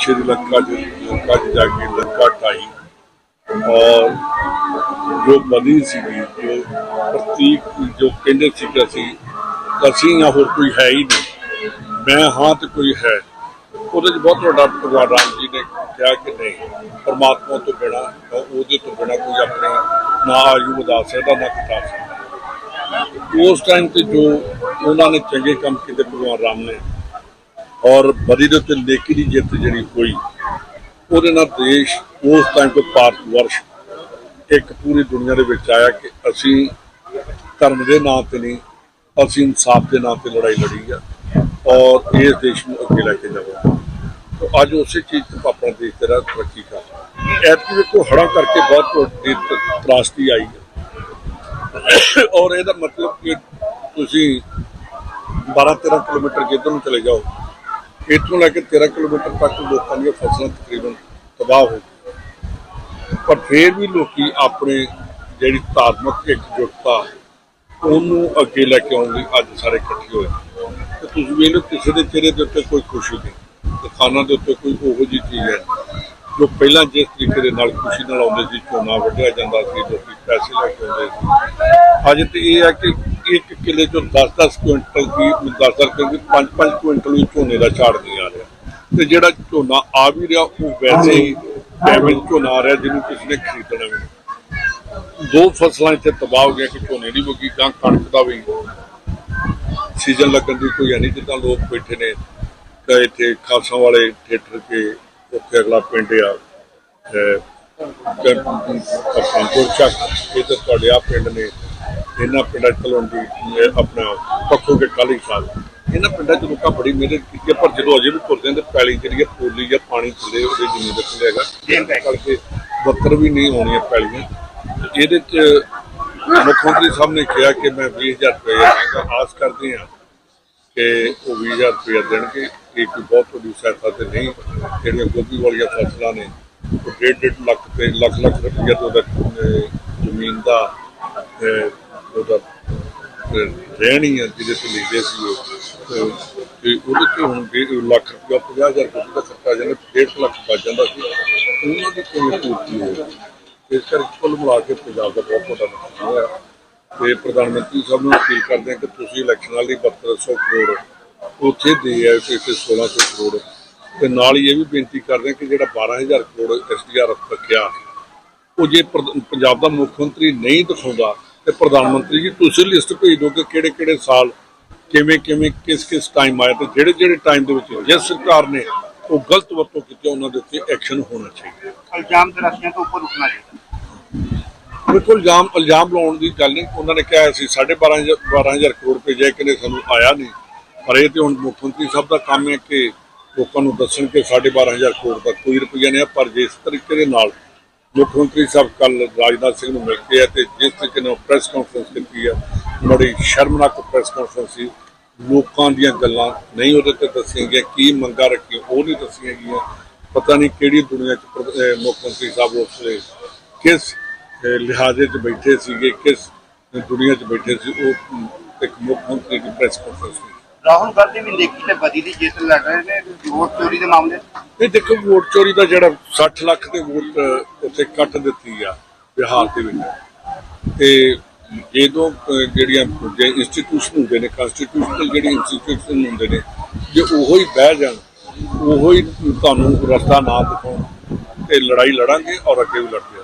श्रीलंका जो लंका च जाके लंका ढाई और ਜੋ ਬਣੀ ਸੀਗੀ ਜੋ ਪ੍ਰਤੀਕ ਜੋ ਕਹਿੰਦੇ ਸੀ ਕਿ ਅਸੀਂ ਅਸੀਂ ਜਾਂ ਹੋਰ ਕੋਈ ਹੈ ਹੀ ਨਹੀਂ ਮੈਂ ਹਾਂ ਤੇ ਕੋਈ ਹੈ ਉਹਦੇ 'ਚ ਬਹੁਤ ਵੱਡਾ ਭਗਵਾਨ ਰਾਮ ਜੀ ਨੇ ਕਿਹਾ ਕਿ ਨਹੀਂ ਪਰਮਾਤਮਾ ਤੋਂ ਬਿਨਾ ਉਹਦੇ ਤੋਂ ਬਿਨਾ ਕੋਈ ਆਪਣੇ ਨਾ ਆਯੂ ਵਧਾ ਸਕਦਾ ਨਾ ਘਟਾ ਸਕਦਾ ਉਸ ਟਾਈਮ ਤੇ ਜੋ ਉਹਨਾਂ ਨੇ ਚੰਗੇ ਕੰਮ ਕੀਤੇ ਭਗਵਾਨ ਰਾਮ ਨੇ ਔਰ ਬਰੀ ਦੇ ਉੱਤੇ ਲੇਕੀ ਦੀ ਜਿੱਤ ਜਿਹੜੀ ਹੋਈ, ਉਹਦੇ ਨਾਲ ਦੇਸ਼ ਉਸ ਟਾਈਮ ਤੋਂ ਭਾਰਤ ਵਰਸ਼ ਇੱਕ ਪੂਰੀ ਦੁਨੀਆ ਦੇ ਵਿੱਚ ਆਇਆ ਕਿ ਅਸੀਂ ਧਰਮ ਦੇ ਨਾਂ ਤੇ ਨਹੀਂ, ਅਸੀਂ ਇਨਸਾਫ ਦੇ ਨਾਂ ਤੇ ਲੜਾਈ ਲੜੀ ਆ ਔਰ ਇਸ ਦੇਸ਼ ਨੂੰ ਅੱਗੇ ਲੈ ਕੇ ਜਾਵਾਂਗੇ। ਤੋ ਅੱਜ ਉਸੇ ਚੀਜ਼ ਤੋਂ ਆਪਣਾ ਦੇਸ਼ ਤੇਰਾ ਤਰੱਕੀ ਕਰ ਰਿਹਾ ਐਤਕੀ ਵੇਖੋ ਹੜ੍ਹਾਂ ਕਰਕੇ ਬਹੁਤ ਵੱਡੀ ਤ- ਤਰਾਸਦੀ ਆਈ ਹੈ। ਔਰ ਇਹਦਾ ਮਤਲਬ ਕਿ ਤੁਸੀਂ 12 13 ਕਿਲੋਮੀਟਰ ਜਿੱਧਰ ਨੂੰ ਚਲੇ ਜਾਓ ਇੱਥੋਂ ਲੈ ਕੇ 13 ਕਿਲੋਮੀਟਰ ਤੱਕ ਲੋਕਾਂ ਦੀਆਂ ਫਸਲਾਂ ਤਕਰੀਬਨ ਤਬਾਹ ਹੋ ਗਈਆਂ। ਪਰ ਫਿਰ ਵੀ ਲੋਕੀ ਆਪਣੇ ਜਿਹੜੀ ਧਾਰਮਿਕ ਇਕਜੁੱਟਤਾ, ਉਹਨੂੰ ਅੱਗੇ ਲੈ ਕੇ ਆਉਣ ਲਈ ਅੱਜ ਸਾਰੇ ਇਕੱਠੇ ਹੋਏ। ਤੇ ਤੁਸੀਂ ਵੇਖ ਲਓ ਕਿਸੇ ਦੇ ਚਿਹਰੇ ਦੇ ਉੱਤੇ ਕੋਈ ਖੁਸ਼ੀ ਨਹੀਂ। ਦੁਕਾਨਾਂ ਦੇ ਉੱਤੇ ਕੋਈ ਉਹੋ ਜਿਹੀ ਚੀਜ਼ ਹੈ ਜੋ ਪਹਿਲਾਂ ਜਿਸ ਤਰੀਕੇ ਦੇ ਨਾਲ ਖੁਸ਼ੀ ਨਾਲ ਆਉਂਦੇ ਸੀ, ਝੋਨਾ ਵੱਢਿਆ ਜਾਂਦਾ ਸੀ, ਲੋਕੀ ਪੈਸੇ ਲੈ ਕੇ ਆਉਂਦੇ ਸੀ। ਅੱਜ ਤੇ ਇਹ ਹੈ ਕਿ ਇੱਕ ਕਿੱਲੇ ਚੋਂ 10-10 ਕੁਇੰਟਲ ਦੀ 10-10 ਕਿਉਂਕਿ 5-5 ਕੁਇੰਟਲ ਵੀ ਝੋਨੇ ਦਾ ਝਾੜ ਨਹੀਂ ਆ ਰਿਹਾ। ਤੇ ਜਿਹੜਾ ਝੋਨਾ ਆ ਵੀ ਰਿਹਾ, ਉਹ ਵੈਸੇ ਹੀ ਡੈਮੇਜ ਝੋਨਾ ਆ ਰਿਹਾ, ਜਿਹਨੂੰ ਕਿਸੇ ਨੇ ਖਰੀਦਣਾ ਵੀ ਦੋ ਫਸਲਾਂ ਇੱਥੇ ਤਬਾਹ ਹੋ ਗਈਆਂ ਕਿ ਝੋਨੇ ਦੀ ਮੁੱਗੀ ਗਾਂ ਕਣਕ ਦਾ ਵੀ। ਸੀਜ਼ਨ ਲੱਗਣ ਦੀ ਕੋਈ ਹੈ ਨਹੀਂ, ਜਿੱਦਾਂ ਲੋਕ ਬੈਠੇ ਨੇ, ਤਾਂ ਇੱਥੇ ਖਾਸਾਂ ਵਾਲੇ ਥੀਏਟਰ ਕੇ, ਉੱਥੇ ਅਗਲਾ ਪਿੰਡ ਆ ਪਠਾਨਕੋਟ ਚੱਕ ਇਹ ਤਾਂ ਤੁਹਾਡੇ ਆ ਪਿੰਡ ਨੇ, ਇਹਨਾਂ ਪਿੰਡਾਂ ਚ ਤਲਵੰਡੀ ਆਪਣਾ ਪੱਖੋ ਕੇ ਕਾਲੀ ਸਾਹਿਬ ਇਹਨਾਂ ਪਿੰਡਾਂ ਚ ਲੋਕਾਂ ਬੜੀ ਮਿਹਨਤ ਕੀਤੀ ਪਰ ਜਦੋਂ ਅਜੇ ਵੀ ਤੁਰਦੇ ਨੇ ਤੇ ਪੈਲੀ ਜਿਹੜੀ ਹੈ, ਪੋਲੀ ਜਾਂ ਪਾਣੀ ਥੱਲੇ ਉਹਦੇ ਜ਼ਮੀਨ ਦੇ ਥੱਲੇ ਹੈਗਾ। ਕਰਕੇ ਬੱਤਰ ਵੀ ਨਹੀਂ ਹੋਣੀਆਂ ਪੈਲੀਆਂ। ਇਹਦੇ ਚ ਮੁੱਖ ਮੰਤਰੀ ਸਾਹਿਬ ਨੇ ਕਿਹਾ ਕਿ ਮੈਂ 20000 ਰੁਪਏ ਦੇਵਾਂਗਾ। ਆਸ ਕਰਦੇ ਹਾਂ ਕਿ ਉਹ 20000 ਰੁਪਏ ਦੇਣਗੇ। ਇਹ ਕੋਈ ਬਹੁਤ ਵੱਡੀ ਸਹਾਇਤਾ ਤੇ ਨਹੀਂ। ਜਿਹੜੀਆਂ ਗੋਭੀ ਵਾਲੀਆਂ ਫਸਲਾਂ ਨੇ ਡੇਢ ਡੇਢ ਲੱਖ ਤੇ ਲੱਖ ਲੱਖ ਰੁਪਏ ਤੋਂ ਉਹਦਾ ਜ਼ਮੀਨ ਦਾ ਉਹਦਾ ਰਹਿਣੀ ਹੈ ਜਿਹਦੇ ਤੇ ਲਿਖਦੇ ਸੀ ਉਹ। ਤੇ ਉਹਦੇ ਤੇ ਹੁਣ ਡੇਢ ਲੱਖ ਰੁਪਏ 50000 ਰੁਪਏ ਦਾ ਖਰਚਾ ਜਾਂਦਾ, ਡੇਢ ਲੱਖ ਬਚ ਜਾਂਦਾ ਸੀ। ਉਹਨਾਂ ਦੀ ਕੋਈ ਪੂਰਤੀ ਹੋਈ। ਇਸ ਕਰਕੇ ਕੁੱਲ ਮਿਲਾ ਕੇ ਪੰਜਾਬ ਦਾ ਬਹੁਤ ਵੱਡਾ ਨੁਕਸਾਨ ਹੋਇਆ। ਤੇ ਪ੍ਰਧਾਨ ਮੰਤਰੀ ਸਾਹਿਬ ਨੂੰ ਅਪੀਲ ਕਰਦੇ ਹਾਂ ਕਿ ਤੁਸੀਂ ਇਲੈਕਸ਼ਨ ਵਾਲੀ 7200 ਕਰੋੜ। ਉੱਥੇ ਦੇ ਆਏ ਤੇ ਇੱਥੇ 1600 ਕਰੋੜ। ਤੇ ਨਾਲ ਹੀ ਇਹ ਵੀ ਬੇਨਤੀ ਕਰਦੇ ਹਾਂ ਕਿ ਜਿਹੜਾ 12000 ਕਰੋੜ ਐਸਡੀਆਰਐਫ ਰੱਖਿਆ ਉਹ ਜੇ ਪੰਜਾਬ ਦਾ ਮੁੱਖ ਮੰਤਰੀ ਨਹੀਂ ਦਿਖਾਉਂਦਾ ਤੇ ਪ੍ਰਧਾਨ ਮੰਤਰੀ ਜੀ ਤੁਸੀਂ ਲਿਸਟ ਭੇਜ ਦਿਓ ਕਿ ਕਿਹੜੇ ਕਿਹੜੇ ਸਾਲ ਕਿਵੇਂ ਕਿਵੇਂ ਕਿਸ ਕਿਸ ਟਾਈਮ ਆਇਆ ਤੇ ਜਿਹੜੇ ਜਿਹੜੇ ਟਾਈਮ ਦੇ ਵਿੱਚ ਜਿਸ ਸਰਕਾਰ ਨੇ ਉਹ ਗਲਤ ਵਰਤੋਂ ਕੀਤੀ ਉਹਨਾਂ ਦੇ ਉੱਤੇ ਐਕਸ਼ਨ ਹੋਣਾ ਚਾਹੀਦਾ। ਇਲਜ਼ਾਮ ਤਰਾਸ਼ੀਆਂ ਤੋਂ ਉੱਪਰ ਉੱਠਣਾ ਚਾਹੀਦਾ। ਬਿਲਕੁਲ ਇਲਜ਼ਾਮ ਇਲਜ਼ਾਮ ਲਾਉਣ ਦੀ ਗੱਲ ਨਹੀਂ। ਉਹਨਾਂ ਨੇ ਕਿਹਾ ਸੀ 12500 12000 ਕਰੋੜ ਰੁਪਏ ਜੇ ਕਿਨੇ ਸਾਨੂੰ ਆਇਆ ਨਹੀਂ। ਪਰ ਇਹ ਤੇ ਹੁਣ ਮੁੱਖ ਮੰਤਰੀ ਸਾਹਿਬ ਦਾ ਕੰਮ ਹੈ ਕਿ ਲੋਕਾਂ ਨੂੰ ਦੱਸਣ ਕਿ 12500 ਕਰੋੜ ਦਾ ਕੋਈ ਰੁਪਈਆ ਨਹੀਂ ਹੈ, ਪਰ ਜਿਸ ਤਰੀਕੇ ਦੇ ਨਾਲ ਮੁੱਖ ਮੰਤਰੀ ਸਾਹਿਬ ਕੱਲ ਰਾਜਨਾਥ ਸਿੰਘ ਨੂੰ ਮਿਲ ਕੇ ਆ ਤੇ ਜਿਸ ਤਰੀਕੇ ਨਾਲ ਪ੍ਰੈਸ ਕਾਨਫਰੰਸ ਕੀਤੀ ਹੈ, ਬੜੀ ਸ਼ਰਮਨਾਕ ਪ੍ਰੈਸ ਕਾਨਫਰੰਸ ਸੀ। ਲੋਕਾਂ ਦੀਆਂ ਗੱਲਾਂ ਨਹੀਂ ਉਹਦੇ ਤੇ ਦੱਸੀਆਂ ਗਈਆਂ, ਕੀ ਮੰਗਾਂ ਰੱਖੀਆਂ, ਉਹ ਨਹੀਂ ਦੱਸੀਆਂ ਗਈਆਂ। ਪਤਾ ਨਹੀਂ ਕਿਹੜੀ ਦੁਨੀਆ 'ਚ ਮੁੱਖ ਮੰਤਰੀ ਸਾਹਿਬ ਉਸ ਵੇਲੇ ਕਿਸ ਲਿਹਾਜ਼ੇ 'ਚ ਬੈਠੇ ਸੀਗੇ, ਕਿਸ ਦੁਨੀਆ 'ਚ ਬੈਠੇ ਸੀ, ਉਹ ਇੱਕ ਮੁੱਖ ਮੰਤਰੀ ਦੀ ਪ੍ਰੈਸ ਕਾਨਫਰੰਸ ਰਾਹੁਲ ਗਾਂਧੀ ਵੀ ਲੇਖੀ ਤੇ ਬਦੀ ਦੀ ਜਿੱਤ ਲੜ ਰਹੇ ਨੇ ਵੋਟ ਚੋਰੀ ਦੇ ਮਾਮਲੇ? ਇਹ ਦੇਖੋ ਵੋਟ ਚੋਰੀ ਦਾ ਜਿਹੜਾ 60 ਲੱਖ ਦੇ ਵੋਟ ਉੱਥੇ ਕੱਟ ਦਿੱਤੀ ਆ ਬਿਹਾਰ ਦੇ ਵਿੱਚ। ਤੇ ਜਦੋਂ ਅਹ, ਜਿਹੜੀਆਂ ਇੰਸਟੀਟਿਊਸ਼ਨ ਹੁੰਦੇ ਨੇ ਕਨਸਟੀਟਿਊਸ਼ਨਲ ਜਿਹੜੇ ਇੰਸਟੀਟਿਊਸ਼ਨ ਹੁੰਦੇ ਨੇ ਜੇ ਉਹੋ ਹੀ ਬਹਿ ਜਾਣ ਉਹੋ ਹੀ ਤੁਹਾਨੂੰ ਰਸਤਾ ਨਾ ਦਿਖਾਉਣ ਤੇ ਲੜਾਈ ਲੜਾਂਗੇ ਔਰ ਅੱਗੇ ਵੀ ਲੜਦੇ